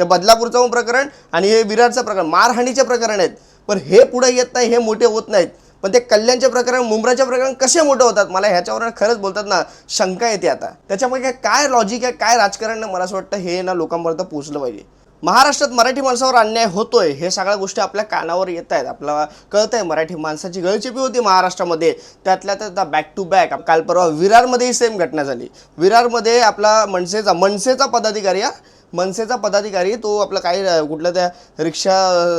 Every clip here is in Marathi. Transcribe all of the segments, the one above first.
ते बदलापूरचं पण प्रकरण आणि हे विरारचं प्रकरण मारहाणीचे प्रकरण आहेत. पण हे पुढे येत नाही हे मोठे होत नाहीत. पण ते कल्याणचे प्रकरण मुंब्राचे प्रकरण कसे मोठे होतात? मला ह्याच्यावर खरंच बोलतात ना शंका येते आता. त्याच्यामुळे काय लॉजिक आहे काय राजकारण मला असं वाटतं हे ना लोकांपर्यंत पोचलं पाहिजे. महाराष्ट्रात मराठी माणसावर अन्याय होतोय हे सगळ्या गोष्टी आपल्या कानावर येत आहेत. आपल्याला कळत आहे मराठी माणसाची गळचिपी होती महाराष्ट्रामध्ये. त्यातल्या त्यात बॅक टू बॅक काल परवा विरारमध्येही सेम घटना झाली. विरारमध्ये आपला मनसेचा मनसेचा पदाधिकारी हा. मनसेचा पदाधिकारी तो आपला काही कुठल्या त्या रिक्षा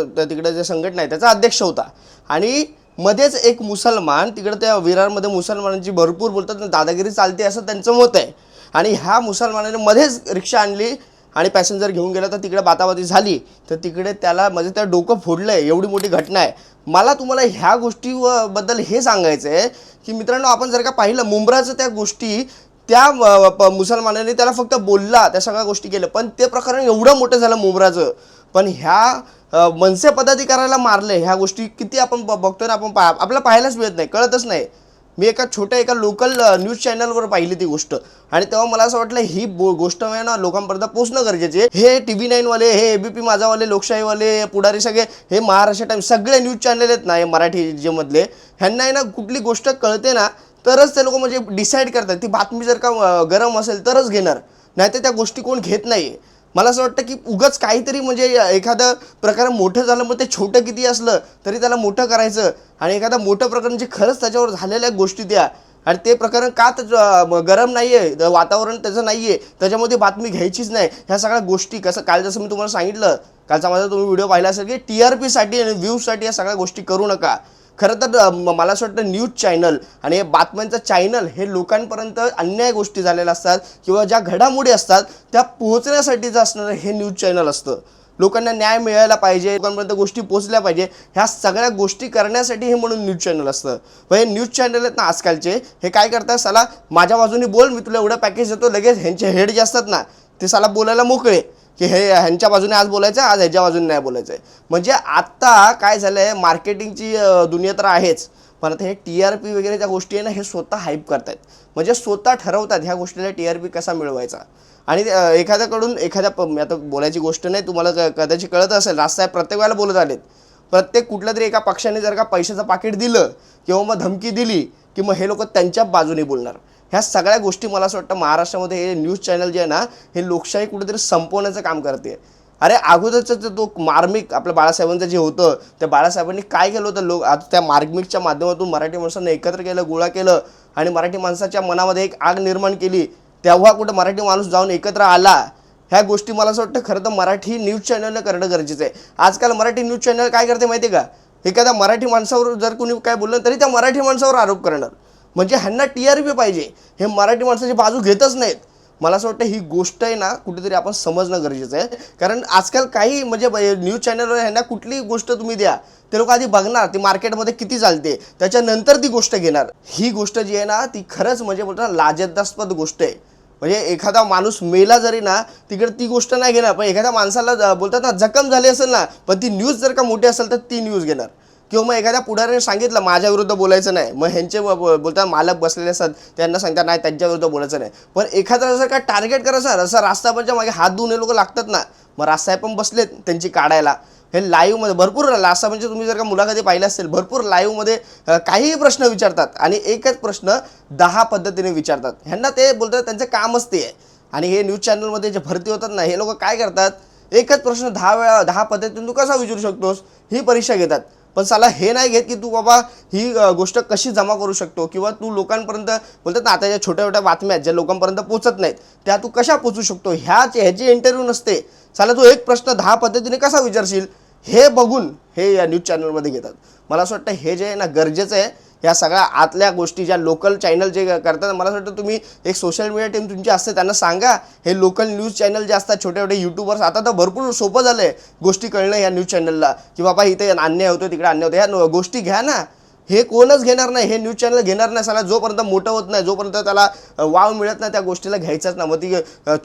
तिकडं तिकडे जे संघटना आहे त्याचा अध्यक्ष होता. आणि मध्येच एक मुसलमान तिकडे त्या विरारमध्ये मुसलमानांची भरपूर बोलतात दादागिरी चालते असं त्यांचं मत आहे. आणि ह्या मुसलमानाने मध्येच रिक्षा आणली आणि पॅसेंजर घेऊन गेला तर तिकडे बाताबाती झाली तर तिकडे त्याला म्हणजे त्या डोकं फोडलं आहे एवढी मोठी घटना आहे. मला तुम्हाला ह्या गोष्टीबद्दल हे सांगायचं आहे की मित्रांनो आपण जर का पाहिलं मुंब्राचं त्या गोष्टी त्या प- मुसलमानाने त्याला फक्त बोलला त्या सगळ्या गोष्टी केल्या पण ते प्रकरण एवढं मोठं झालं मुंब्राचं. पण ह्या मनसे पदाधिकाऱ्याला मारलं ह्या गोष्टी किती आपण ब- बघतोय ना आपण पा आपल्याला पाहायलाच मिळत नाही कळतच नाही. मी एका छोट्या एका लोकल न्यूज चॅनलवर पाहिली ती गोष्ट. आणि तेव्हा मला असं वाटलं ही गोष्ट ना लोकांपर्यंत पोहोचणं गरजेचे हे टी व्ही नाईनवाले हे एबीपी माझावाले लोकशाहीवाले पुढारी सगळे हे महाराष्ट्र टाइम्स सगळे न्यूज चॅनल आहेत ना हे मराठी जे मधले ह्यांना आहे ना कुठली गोष्ट कळते ना तरच ते लोक म्हणजे डिसाईड करतात. ती बातमी जर का गरम असेल तरच घेणार. नाही तर त्या गोष्टी कोण घेत नाही. मला असं वाटतं की उगाच काहीतरी म्हणजे एखादं प्रकरण मोठं झालं मग ते छोटं किती असलं तरी त्याला मोठं करायचं आणि एखादं मोठं प्रकरण जे खरंच त्याच्यावर झालेल्या गोष्टी द्या आणि ते प्रकरण का तर गरम नाही आहे वातावरण त्याचं नाही आहे त्याच्यामध्ये बातमी घ्यायचीच नाही. ह्या सगळ्या गोष्टी कसं काल जसं मी तुम्हाला सांगितलं कालचा माझा तुम्ही व्हिडिओ पाहिला असेल की टी आर पीसाठी आणि व्ह्यूजसाठी या सगळ्या गोष्टी करू नका. खरं तर मला असं वाटतं न्यूज चॅनल आणि हे बातम्यांचं चॅनल हे लोकांपर्यंत अन्याय गोष्टी झालेल्या असतात किंवा ज्या घडामोडी असतात त्या पोहोचण्यासाठीचं असणारं हे न्यूज चॅनल असतं. लोकांना न्याय मिळायला पाहिजे लोकांपर्यंत गोष्टी पोहोचल्या पाहिजे ह्या सगळ्या गोष्टी करण्यासाठी हे म्हणून न्यूज चॅनल असतं. पण हे न्यूज चॅनल आहेत ना आजकालचे हे काय करतात साला माझ्या बाजूने बोल मी तुला एवढं पॅकेज देतो लगेच ह्यांचे हेड जे असतात ना ते साला बोलायला मोकळे. की हे ह्यांच्या बाजूने आज बोलायचं आज ह्याच्या बाजूने नाही बोलायचं आहे म्हणजे आत्ता काय झालं आहे मार्केटिंगची दुनिया तर आहेच पण आता हे टी आर पी वगैरे ज्या गोष्टी आहे ना हे स्वतः हाईप करतात म्हणजे स्वतः ठरवतात ह्या गोष्टीला टी आर पी कसा मिळवायचा. आणि एखाद्याकडून एखाद्या प- आता बोलायची गोष्ट नाही तुम्हाला क- कदाचित कळत असेल राजसाहेब प्रत्येक वेळेला बोलत आलेत. प्रत्येक कुठल्या तरी एका पक्षाने जर का पैशाचं पाकिट दिलं किंवा मग धमकी दिली की मग हे लोक त्यांच्या बाजूने बोलणार. ह्या सगळ्या गोष्टी मला असं वाटतं महाराष्ट्रामध्ये हे न्यूज चॅनल जे आहे ना हे लोकशाही कुठेतरी संपवण्याचं काम करते. अरे अगोदरचं ते तो मार्मिक आपल्या बाळासाहेबांचं जे होतं त्या बाळासाहेबांनी काय केलं होतं? लोक आता त्या मार्मिकच्या माध्यमातून मराठी माणसांना एकत्र केलं गोळा केलं आणि मराठी माणसाच्या मनामध्ये एक आग निर्माण केली. तेव्हा कुठं मराठी माणूस जाऊन एकत्र आला? ह्या गोष्टी मला असं वाटतं खरं तर मराठी न्यूज चॅनलनं करणं गरजेचं आहे. आजकाल मराठी न्यूज चॅनल काय करते माहिती आहे का? एखाद्या मराठी माणसावर जर कोणी काय बोललं तरी त्या मराठी माणसावर आरोप करणार. म्हणजे ह्यांना टी आर पी पाहिजे. हे मराठी माणसाची बाजू घेतच नाहीत. मला असं वाटतं ही गोष्ट आहे ना कुठेतरी आपण समजणं गरजेचं आहे. कारण आजकाल काही म्हणजे न्यूज चॅनलवर ह्यांना कुठली गोष्ट तुम्ही द्या ते लोक आधी बघणार ती मार्केटमध्ये किती चालते त्याच्यानंतर ती गोष्ट घेणार. ही गोष्ट जी आहे ना ती खरंच म्हणजे बोलतो लाजदास्पद गोष्ट आहे. म्हणजे एखादा माणूस मेला जरी ना तिकडे ती गोष्ट नाही घेणार. पण एखाद्या माणसाला बोलतात ना जखम झाली असेल ना पण ती न्यूज जर का मोठी असेल तर ती न्यूज घेणार. किंवा मग एखाद्या पुढाऱ्याने सांगितलं माझ्या विरुद्ध बोलायचं नाही. मग ह्यांचे बोलतात मालक बसलेले असतात त्यांना सांगतात नाही त्यांच्याविरुद्ध बोलायचं नाही. पण एखादा जर का टार्गेट करायचं रास्ता रास्तापाच्या मागे हात धुवून लोक लागतात ना मग रास्ताय पण बसलेत त्यांची काढायला. हे लाईव्हमध्ये भरपूर लासा म्हणजे तुम्ही जर का मुलाखती पाहिल्या असेल भरपूर लाईव्हमध्ये काहीही प्रश्न विचारतात आणि एकच प्रश्न दहा पद्धतीने विचारतात. ह्यांना ते बोलतात त्यांचं कामच ते आहे. आणि हे न्यूज चॅनलमध्ये जे भरती होतात ना हे लोक काय करतात? एकच प्रश्न दहा वेळा दहा पद्धतीने तू कसा विचारू शकतोस? ही परीक्षा घेतात. पण साला हे नाही घेत की तू बाबा ही गोष्ट कशी जमा करू शकतो? किंवा तू लोकांपर्यंत बोलतात ना आता ज्या छोट्या छोट्या बातम्या आहेत ज्या लोकांपर्यंत पोचत नाहीत त्या तू कशा पोचू शकतो? ह्याच ह्याची इंटरव्ह्यू नसते. साला तू एक प्रश्न दहा पद्धतीने कसा विचारशील? हे बघून हे या न्यूज चॅनलमध्ये घेतात. मला असं वाटतं हे जे आहे ना गरजेचं आहे या सगळ्या आतल्या गोष्टी ज्या लोकल चॅनल जे करतात मला असं वाटतं तुम्ही एक सोशल मीडिया टीम तुमची असते त्यांना सांगा हे लोकल न्यूज चॅनल जे असतात छोटे छोटे यूट्यूबर्स आता तर भरपूर सोपं झालं आहे गोष्टी कळणं या न्यूज चॅनलला की बाबा इथे अन्याय होतो तिकडे अन्याय होतो ह्या गोष्टी घ्या ना. हे कोणच घेणार नाही हे न्यूज चॅनल घेणार नाही साला जोपर्यंत मोठं होत नाही जोपर्यंत त्याला वाव मिळत नाही त्या गोष्टीला घ्यायचाच ना मग ती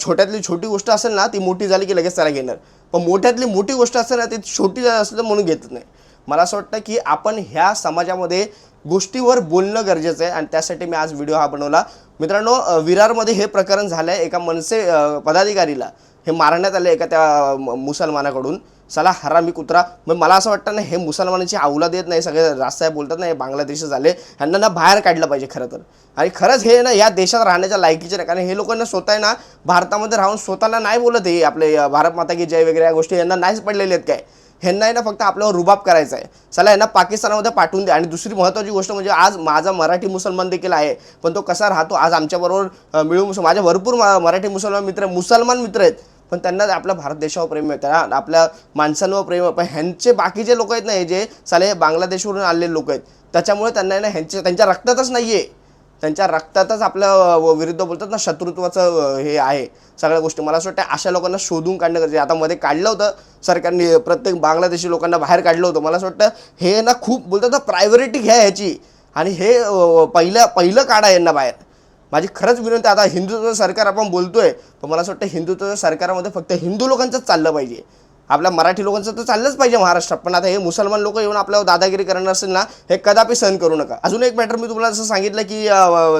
छोट्यातली छोटी गोष्ट असेल ना ती मोठी झाली की लगेच त्याला घेणार. पण मोठ्यातली मोठी गोष्ट असेल ना ती छोटी असेल तर म्हणून घेतच नाही. मला असं वाटतं की आपण ह्या समाजामध्ये गोष्टीवर बोलणं गरजेचं आहे आणि त्यासाठी मी आज व्हिडिओ हा बनवला. मित्रांनो विरारमध्ये हे प्रकरण झालं आहे एका मनसे पदाधिकारीला. हे मारण्यात आले एका त्या मुसलमानाकडून. चला हरामी कुत्रा. मग मला असं वाटतं ना हे मुसलमानाची आवला देत नाही सगळे रास्ता बोलतात ना हे बांगलादेश झाले. ह्यांना ना बाहेर काढलं पाहिजे खरं तर. आणि खरंच हे ना या देशात राहण्याच्या लायकीचे नाही. कारण हे लोकांना स्वतः आहे ना भारतामध्ये राहून स्वतःला नाही बोलत हे आपले भारत माता की जय वगैरे या गोष्टी यांना नाहीच पडलेले आहेत काय. ह्यांना आहे ना फक्त आपल्यावर रुबाब करायचा आहे. चला यांना पाकिस्तानामध्ये पाठवून द्या. आणि दुसरी महत्त्वाची गोष्ट म्हणजे आज माझा मराठी मुसलमान देखील आहे. पण तो कसा राहतो आज आमच्याबरोबर मिळून माझ्या माझे भरपूर मराठी मुसलमान मित्र आहे, मुसलमान मित्र आहेत. पण त्यांना आपल्या भारत देशावर प्रेम आहे त्यांना आपल्या माणसांवर प्रेम आहे पण ह्यांचे बाकीचे लोक आहेत ना हे जे साले बांगलादेशवरून आलेले लोक आहेत त्याच्यामुळे त्यांना आहे ना ह्यांच्या त्यांच्या रक्तातच नाही आहे त्यांच्या रक्तातच आपल्या विरुद्ध बोलतात ना शत्रुत्वाचं हे आहे. सगळ्या गोष्टी. मला असं वाटतं अशा लोकांना शोधून काढणं गरजेचं आहे. आता मध्ये काढलं होतं सरकारने प्रत्येक बांगलादेशी लोकांना बाहेर काढलं होतं. मला असं वाटतं हे ना खूप बोलतात ना प्रायोरिटी घ्या ह्याची. आणि हे पहिलं पहिलं काढा यांना बाहेर. माझी खरंच विनंती आता हिंदुत्व सरकार आपण बोलतो आहे पण मला असं वाटतं हिंदुत्व सरकारमध्ये फक्त हिंदू लोकांचंच चाललं पाहिजे. आपल्या मराठी लोकांचं तर चाललंच पाहिजे महाराष्ट्रात पण आता हे मुसलमान लोक येऊन आपल्यावर दादागिरी करणार असेल ना हे कदापि सहन करू नका. अजून एक मॅटर मी तुम्हाला असं सांगितलं की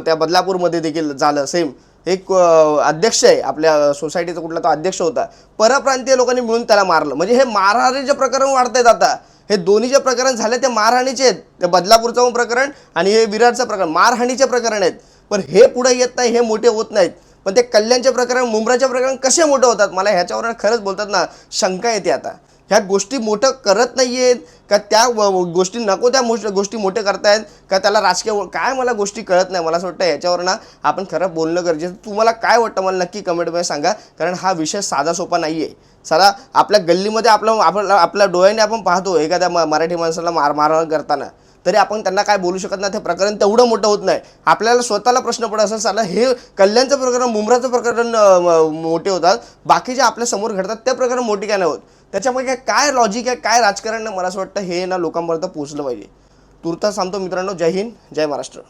त्या बदलापूरमध्ये देखील झालं सेम एक अध्यक्ष आहे आपल्या सोसायटीचा कुठला तो अध्यक्ष होता. परप्रांतीय लोकांनी मिळून त्याला मारलं. म्हणजे हे मारहाणीचे प्रकरण वाढत आहेत आता हे दोन्ही जे प्रकरण झाले ते मारहाणीचे आहेत. ते बदलापूरचं प्रकरण आणि हे विराटचं प्रकरण मारहाणीचे प्रकरण आहेत. पण हे पुढे येत नाही हे मोठे होत नाहीत. पण ते कल्याणचे प्रकरण मुंब्राचे प्रकरण कसे मोठे होतात? मला ह्याच्यावर खरंच बोलतात ना शंका येते आता. ह्या गोष्टी मोठं करत नाही आहेत का त्या व- गोष्टी नको त्या मोठ गोष्टी मोठे करतायत का त्याला राजकीय काय मला गोष्टी कळत नाही? मला असं वाटतं ह्याच्यावर ना आपण खरं बोलणं गरजेचं तुम्हाला काय वाटतं मला नक्की कमेंटमध्ये सांगा कारण हा विषय साधा सोपा नाही आहे सारा आपल्या गल्लीमध्ये आपलं आपलं आपल्या डोळ्याने आपण पाहतो एखाद्या म- मराठी माणसाला मार मारहाण करताना. तरी आपण त्यांना काय बोलू शकत नाही ते प्रकरण तेवढं मोठं होत नाही. आपल्याला स्वतःला प्रश्न पडत असं साला हे कल्याणचं प्रकरण मुंब्राचं प्रकरण मोठे होतात. बाकीचे आपल्यासमोर घडतात ते प्रकरण मोठी काय नाही होत. त्याच्यामुळे काय काय लॉजिक आहे काय राजकारण मला असं वाटतं हे ना लोकांपर्यंत पोचलं पाहिजे. तुर्तास सांगतो मित्रांनो. जय हिंद जय महाराष्ट्र.